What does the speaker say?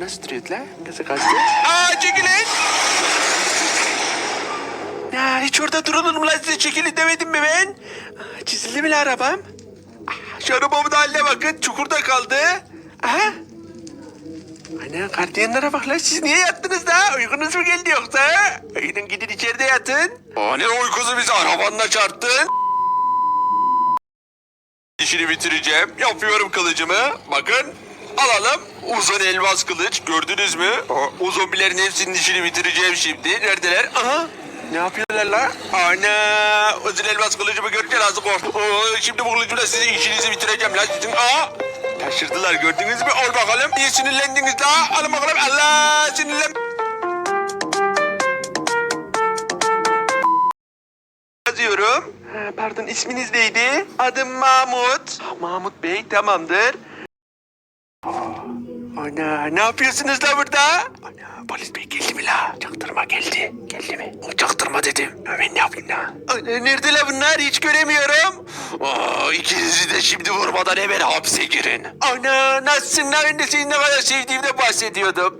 Nasıl duruyordu lan? Nasıl kastı? Aa çekilin! Ya hiç orada durulur mu lan size çekilin demedim mi ben? Aa, çizildi mi lan arabam? Şu arabamın haline bakın çukurda kaldı. Aha. Ana gardiyanlara bak lan siz niye yattınız da? Uykunuz mu geldi yoksa? Uyudun gidin içeride yatın. Aa, ne uykusu bizi arabanla çarptın? İşini bitireceğim. Yapıyorum kılıcımı. Bakın alalım. Uzun elmas kılıç gördünüz mü? O, zombilerin hepsinin işini bitireceğim şimdi. Neredeler? Aha. Ne yapıyorlar la? Ana uzun elmas kılıcımı görünce nasıl korktum. Şimdi bu kılıcımla sizin işinizi bitireceğim la sizin. Aa. Taşırdılar gördünüz mü? Al bakalım. Niye sinirlendiniz la? Alın bakalım. Allah sinirlen. yazıyorum. Pardon isminiz neydi? Adım Mahmut. Ah, Mahmut Bey tamamdır. Ana ne yapıyorsunuz da burada? Ana polis bey geldi mi la? Çaktırma geldi. Geldi mi? O çaktırma dedim. Ha, ben ne yapayım la? Ana, nerede la bunlar? Hiç göremiyorum. Aa, ikinizi de şimdi vurmadan hemen hapse girin. Ana nasılsın la? Ben de senin ne kadar sevdiğimden bahsediyordum.